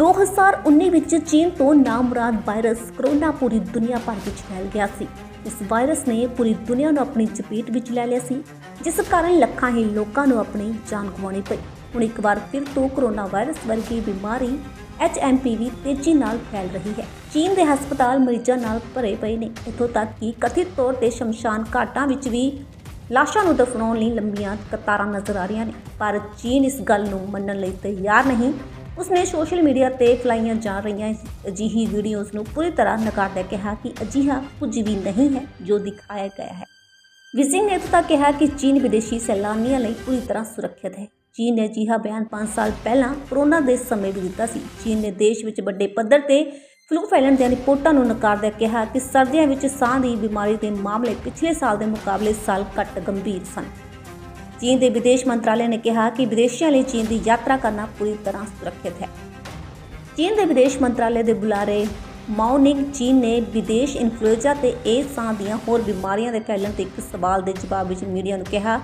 2019 ਵਿੱਚ ਚੀਨ ਤੋਂ ਨਾਮਰਾਦ ਵਾਇਰਸ ਕਰੋਨਾ ਪੂਰੀ ਦੁਨੀਆ ਭਰ ਵਿੱਚ ਫੈਲ ਗਿਆ ਸੀ। ਇਸ ਵਾਇਰਸ ਨੇ ਪੂਰੀ ਦੁਨੀਆ ਨੂੰ ਆਪਣੀ ਚਪੇਟ ਵਿੱਚ ਲੈ ਲਿਆ ਸੀ, ਜਿਸ ਕਾਰਨ ਲੱਖਾਂ ਹੀ ਲੋਕਾਂ ਨੂੰ ਆਪਣੀ ਜਾਨ ਗਵਾਉਣੀ ਪਈ। ਹੁਣ ਇੱਕ ਵਾਰ ਫਿਰ ਤੋਂ ਕਰੋਨਾ ਵਾਇਰਸ ਵਰਗੀ ਬਿਮਾਰੀ HMPV ਤੇਜ਼ੀ ਨਾਲ ਫੈਲ ਰਹੀ ਹੈ। ਚੀਨ ਦੇ ਹਸਪਤਾਲ ਮਰੀਜ਼ਾਂ ਨਾਲ ਭਰੇ ਪਏ ਨੇ। ਇੱਥੋਂ ਤੱਕ ਕਿ ਕਥਿਤ ਤੌਰ ਤੇ ਸ਼ਮਸ਼ਾਨ ਘਾਟਾਂ ਵਿੱਚ ਵੀ ਲਾਸ਼ਾਂ ਨੂੰ ਦਫਨਾਉਣ ਲਈ ਲੰਬੀਆਂ ਕਤਾਰਾਂ ਨਜ਼ਰ ਆ ਰਹੀਆਂ ਨੇ। ਪਰ ਚੀਨ ਇਸ ਗੱਲ ਨੂੰ ਮੰਨਣ ਲਈ ਤਿਆਰ ਨਹੀਂ। ਉਸਨੇ ਸੋਸ਼ਲ ਮੀਡੀਆ ਤੇ ਫਲਾਈਆਂ ਜਾ ਰਹੀਆਂ ਅਜਿਹੀ ਵੀਡੀਓਜ਼ ਨੂੰ ਪੂਰੀ ਤਰ੍ਹਾਂ ਨਕਾਰਦਿਆਂ ਕਿਹਾ ਕਿ ਅਜਿਹਾ ਕੁਝ ਵੀ ਨਹੀਂ ਹੈ ਜੋ ਦਿਖਾਇਆ ਗਿਆ ਹੈ। ਵਿਜ਼ਿੰਗ ਨੇ ਤਾਂ ਕਿਹਾ ਕਿ ਚੀਨ ਵਿਦੇਸ਼ੀ ਸੈਲਾਨੀਆਂ ਲਈ ਪੂਰੀ ਤਰ੍ਹਾਂ ਸੁਰੱਖਿਅਤ ਹੈ। ਚੀਨ ਨੇ ਅਜਿਹਾ ਬਿਆਨ 5 ਸਾਲ ਪਹਿਲਾਂ ਕਰੋਨਾ ਦੇ ਸਮੇਂ ਵੀ ਦਿੱਤਾ ਸੀ। ਚੀਨ ਨੇ ਦੇਸ਼ ਵਿੱਚ ਵੱਡੇ ਪੱਧਰ ਤੇ ਫਲੂ ਫੈਲਣ ਦੀਆਂ ਰਿਪੋਰਟਾਂ ਨੂੰ ਨਕਾਰਦਿਆਂ ਕਿਹਾ ਕਿ ਸਰਦੀਆਂ ਵਿੱਚ ਸਾਹ ਦੀ ਬਿਮਾਰੀ ਦੇ ਮਾਮਲੇ ਪਿਛਲੇ ਸਾਲ ਦੇ ਮੁਕਾਬਲੇ ਸਾਲ ਘੱਟ ਗੰਭੀਰ ਸਨ। ਚੀਨ ਦੇ ਵਿਦੇਸ਼ ਮੰਤਰਾਲੇ ਨੇ ਕਿਹਾ ਕਿ ਵਿਦੇਸ਼ੀਆਂ ਲਈ ਚੀਨ ਦੀ ਯਾਤਰਾ ਕਰਨਾ ਪੂਰੀ ਤਰ੍ਹਾਂ ਸੁਰੱਖਿਅਤ ਹੈ। ਚੀਨ ਦੇ ਵਿਦੇਸ਼ ਮੰਤਰਾਲੇ ਦੇ ਬੁਲਾਰੇ ਮਾਓਨਿੰਗ ਚੀਨ ਨੇ ਵਿਦੇਸ਼ ਇਨਫਲੂਐਂਜ਼ਾ ਤੇ ਇਹ ਸਾਹ ਦੀਆਂ ਹੋਰ ਬਿਮਾਰੀਆਂ ਦੇ ਫੈਲਣ ਤੇ ਇੱਕ ਸਵਾਲ ਦੇ ਜਵਾਬ ਵਿੱਚ ਮੀਡੀਆ ਨੂੰ ਕਿਹਾ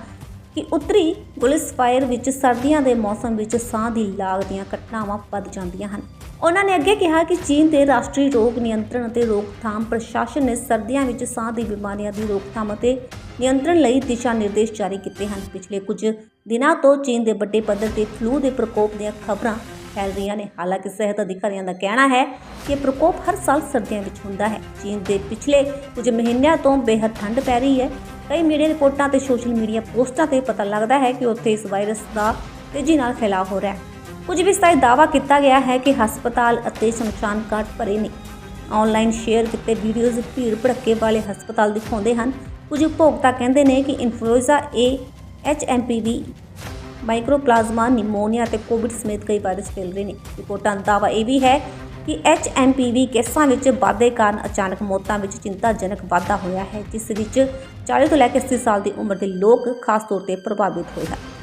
ਕਿ ਉੱਤਰੀ ਗੁਲਿਸਫਾਇਰ ਵਿੱਚ ਸਰਦੀਆਂ ਦੇ ਮੌਸਮ ਵਿੱਚ ਸਾਹ ਦੀ ਲਾਗ ਦੀਆਂ ਘਟਨਾਵਾਂ ਵੱਧ ਜਾਂਦੀਆਂ ਹਨ। ਉਹਨਾਂ ਨੇ ਅੱਗੇ ਕਿਹਾ ਕਿ ਚੀਨ ਦੇ ਰਾਸ਼ਟਰੀ ਰੋਗ ਨਿਯੰਤਰਣ ਅਤੇ ਰੋਕਥਾਮ ਪ੍ਰਸ਼ਾਸਨ ਨੇ ਸਰਦੀਆਂ ਵਿੱਚ ਸਾਹ ਦੀ ਬਿਮਾਰੀਆਂ ਦੀ ਰੋਕਥਾਮ ਅਤੇ ਨਿਯੰਤਰਣ ਲਈ ਦਿਸ਼ਾ ਨਿਰਦੇਸ਼ ਜਾਰੀ ਕੀਤੇ ਹਨ। ਪਿਛਲੇ ਕੁਝ ਦਿਨਾਂ ਤੋਂ ਚੀਨ ਦੇ ਵੱਡੇ ਪੱਧਰ ਤੇ ਫਲੂ ਦੇ ਪ੍ਰਕੋਪ ਦੀਆਂ ਖਬਰਾਂ ਫੈਲ ਰਹੀਆਂ ਨੇ। ਹਾਲਾਂਕਿ ਸਿਹਤ ਅਧਿਕਾਰੀਆਂ ਦਾ ਕਹਿਣਾ ਹੈ ਕਿ ਪ੍ਰਕੋਪ ਹਰ ਸਾਲ ਸਰਦੀਆਂ ਵਿੱਚ ਹੁੰਦਾ ਹੈ। ਚੀਨ ਦੇ ਪਿਛਲੇ ਕੁਝ ਮਹੀਨਿਆਂ ਤੋਂ ਬੇਹੱਦ ਠੰਡ ਪੈ ਰਹੀ ਹੈ। ਕਈ ਮੀਡੀਆ ਰਿਪੋਰਟਾਂ ਤੇ ਸੋਸ਼ਲ ਮੀਡੀਆ ਪੋਸਟਾਂ ਤੇ ਪਤਾ ਲੱਗਦਾ ਹੈ ਕਿ ਉੱਥੇ ਇਸ ਵਾਇਰਸ ਦਾ ਤੇਜ਼ੀ ਨਾਲ ਫੈਲਾਅ ਹੋ ਰਿਹਾ ਹੈ। ਕੁਝ ਵਿਸਤਾਰਿਤ ਦਾਅਵਾ ਕੀਤਾ ਗਿਆ ਹੈ ਕਿ ਹਸਪਤਾਲ ਅਤੇ ਸ਼ਮਸ਼ਾਨ ਘਾਟ ਭਰੇ ਨੇ। ਆਨਲਾਈਨ ਸ਼ੇਅਰ ਕੀਤੇ ਵੀਡੀਓਜ਼ ਭੀੜ ਭੜੱਕੇ ਵਾਲੇ ਹਸਪਤਾਲ ਦਿਖਾਉਂਦੇ ਹਨ ਕੁਝ ਉਪਭੋਗਤਾ ਕਹਿੰਦੇ ਨੇ ਕਿ influenza A HMPV mycoplasma pneumonia ਅਤੇ ਕੋਵਿਡ ਸਮੇਤ ਕਈ ਵਾਇਰਸ ਫੈਲ ਰਹੇ ਨੇ। ਰਿਪੋਰਟਾਂ ਦਾ ਦਾਅਵਾ ਇਹ ਵੀ ਹੈ ਕਿ ਐਚਐਮਪੀਵੀ ਕੇਸਾਂ ਵਿੱਚ ਵਾਧੇ ਕਾਰਨ ਅਚਾਨਕ ਮੌਤਾਂ ਵਿੱਚ ਚਿੰਤਾਜਨਕ ਵਾਧਾ ਹੋਇਆ ਹੈ, ਜਿਸ ਵਿੱਚ 40 ਤੋਂ ਲੈ ਕੇ 80 ਸਾਲ ਦੀ ਉਮਰ ਦੇ ਲੋਕ ਖਾਸ ਤੌਰ ਤੇ ਪ੍ਰਭਾਵਿਤ ਹੋਏ ਹਨ।